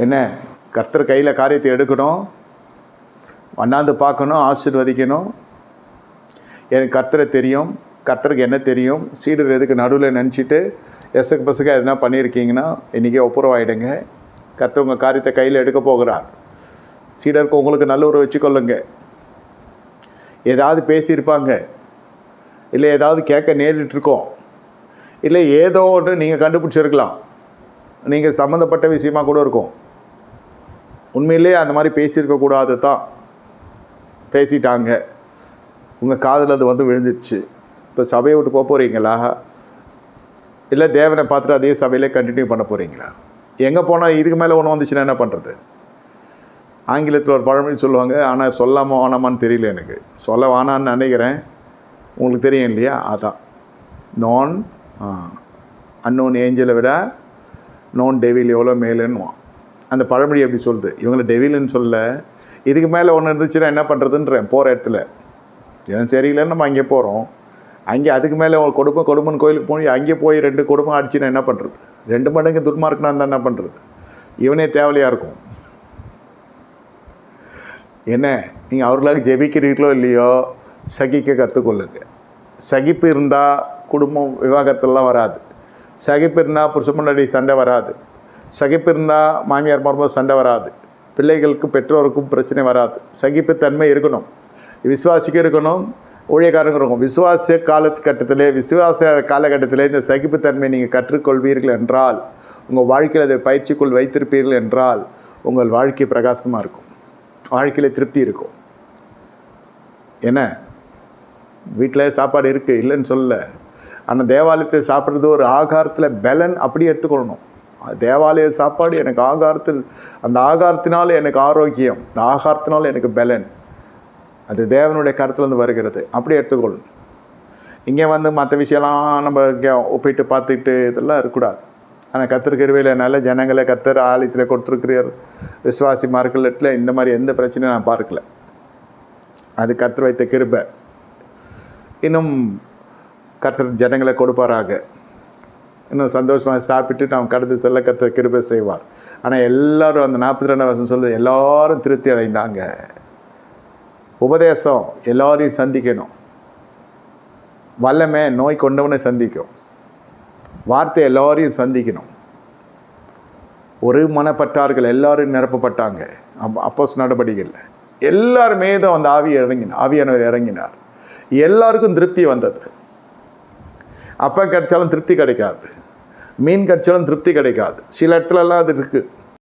என்ன? கர்த்தர் கையில் காரியத்தை எடுக்கணும். அண்ணாந்து பார்க்கணும் ஆசீர்வதிக்கணும். எனக்கு கர்த்தரை தெரியும். கர்த்தருக்கு என்ன தெரியும்? சீடர் எதுக்கு நடுவில் நினச்சிட்டு எசக்கு பசங்க எதுனா பண்ணியிருக்கீங்கன்னா இன்றைக்கே ஒப்புரவாயிடுங்க. கர்த்தர் உங்கள் காரியத்தை கையில் எடுக்க போகிறார். சீடருக்கு உங்களுக்கு நல்ல ஒரு வச்சுக்கொள்ளுங்க. ஏதாவது பேசியிருப்பாங்க. இல்லை ஏதாவது கேட்க நேரிட்டுருக்கோம். இல்லை ஏதோ ஒன்று நீங்கள் கண்டுபிடிச்சிருக்கலாம். நீங்கள் சம்மந்தப்பட்ட விஷயமா கூட இருக்கும். உண்மையிலே அந்த மாதிரி பேசியிருக்க கூடாது தான் பேசிட்டாங்க. உங்கள் காதில் அது வந்து விழுந்துடுச்சு இப்போ சபையை விட்டு போக போகிறீங்களா இல்லை தேவனை பார்த்துட்டு அதே சபையிலே கண்டினியூ பண்ண போகிறீங்களா எங்கே போனால் இதுக்கு மேலே ஒன்று வந்துச்சுன்னா என்ன பண்ணுறது ஆங்கிலத்தில் ஒரு பழமொழி சொல்லுவாங்க ஆனால் சொல்லாமல் வேணாமான்னு தெரியல எனக்கு. சொல்ல வேணான்னு நினைக்கிறேன். உங்களுக்கு தெரியும் இல்லையா? அதான். நான் அன்னோன் ஏஞ்சலை விட நோன் டெவில் எவ்வளோ மேலுன்னுவான். அந்த பழமொழி எப்படி சொல்லுது இவங்களை டெவிலுன்னு சொல்ல இதுக்கு மேலே ஒன்று இருந்துச்சுன்னா என்ன பண்ணுறதுன்றேன் போகிற இடத்துல. எதுவும் சரியில்லைன்னு நம்ம அங்கே போகிறோம் அங்கே அதுக்கு மேலே ஒரு கொடுமை கொடுமைன்னு கோயிலுக்கு போய் அங்கே போய் ரெண்டு கொடுமை அடிச்சுன்னா என்ன பண்ணுறது ரெண்டு மடங்கு துன்மார்க்குனா இருந்தால் என்ன பண்ணுறது இவனே தேவையாக இருக்கும். என்ன நீங்கள் அவர்களாக ஜெபிக்கிறீர்களோ இல்லையோ சகிக்க கற்றுக்கொள்ளுங்க சகிப்பு இருந்தால் குடும்பம் விவாகரத்துலாம் வராது. சகிப்பு இருந்தால் புருஷ முன்னாடி சண்டை வராது. சகிப்பு இருந்தால் மாமியார் மருமக சண்டை வராது. பிள்ளைகளுக்கு பெற்றோருக்கும் பிரச்சனை வராது. சகிப்புத்தன்மை இருக்கணும். விசுவாசிக்க இருக்கணும். ஊழியக்காரங்க இருக்கும் விசுவாச காலகட்டத்திலே விசுவாச காலகட்டத்திலே இந்த சகிப்புத்தன்மை நீங்கள் கற்றுக்கொள்வீர்கள் என்றால் உங்கள் வாழ்க்கையில் அதை பயிற்சிக்குள் வைத்திருப்பீர்கள் என்றால் உங்கள் வாழ்க்கை பிரகாசமாக இருக்கும். வாழ்க்கையில் திருப்தி இருக்கும். என்ன? வீட்டில் சாப்பாடு இருக்குது இல்லைன்னு சொல்லலை. ஆனால் தேவாலயத்தை சாப்பிட்றது ஒரு ஆகாரத்தில் பலன் அப்படி எடுத்துக்கொள்ளணும். தேவாலய சாப்பாடு எனக்கு ஆகாரத்தில் அந்த ஆகாரத்தினால் எனக்கு ஆரோக்கியம் அந்த ஆகாரத்தினால் எனக்கு பலன். அது தேவனுடைய கருத்துலேருந்து வருகிறது. அப்படி எடுத்துக்கொள்ளும் இங்கே வந்து மற்ற விஷயம்லாம் நம்ம ஒப்பிட்டு பார்த்துட்டு இதெல்லாம் இருக்கக்கூடாது. ஆனால் கத்திருக்கிறவையில் நல்ல ஜனங்களை கத்தர் ஆலயத்தில் கொடுத்துருக்கிறார். விசுவாசி மார்க்கெட்டில் இந்த மாதிரி எந்த பிரச்சனையும் நான் பார்க்கல. அது கத்தர் வைத்த கிருபை. இன்னும் கர்த்தர் ஜனங்களை கொடுப்பாராக. இன்னும் சந்தோஷமாக சாப்பிட்டு நாம் கடந்து செல்ல கத்த கிருபை செய்வார். ஆனால் எல்லாரும் அந்த நாற்பத்தி ரெண்டாம் வருஷம் சொல்லுது எல்லோரும் திருப்தி அடைந்தாங்க. உபதேசம் எல்லோரையும் சந்திக்கணும். வல்லமே நோய் கொண்டவனை சந்திக்கும். வார்த்தை எல்லோரையும் சந்திக்கணும். ஒரு மனப்பட்டார்கள் எல்லாரும் நிரப்பப்பட்டாங்க. அப் அப்போஸ் நடவடிக்கையில் எல்லாருமே தான் அந்த ஆவி இறங்கினார் ஆவியானவர் இறங்கினார். எல்லாருக்கும் திருப்தி வந்தது. அப்போ கிடைச்சாலும் திருப்தி கிடைக்காது. மீன் கிடைச்சாலும் திருப்தி கிடைக்காது. சில இடத்துலலாம் அது இருக்குது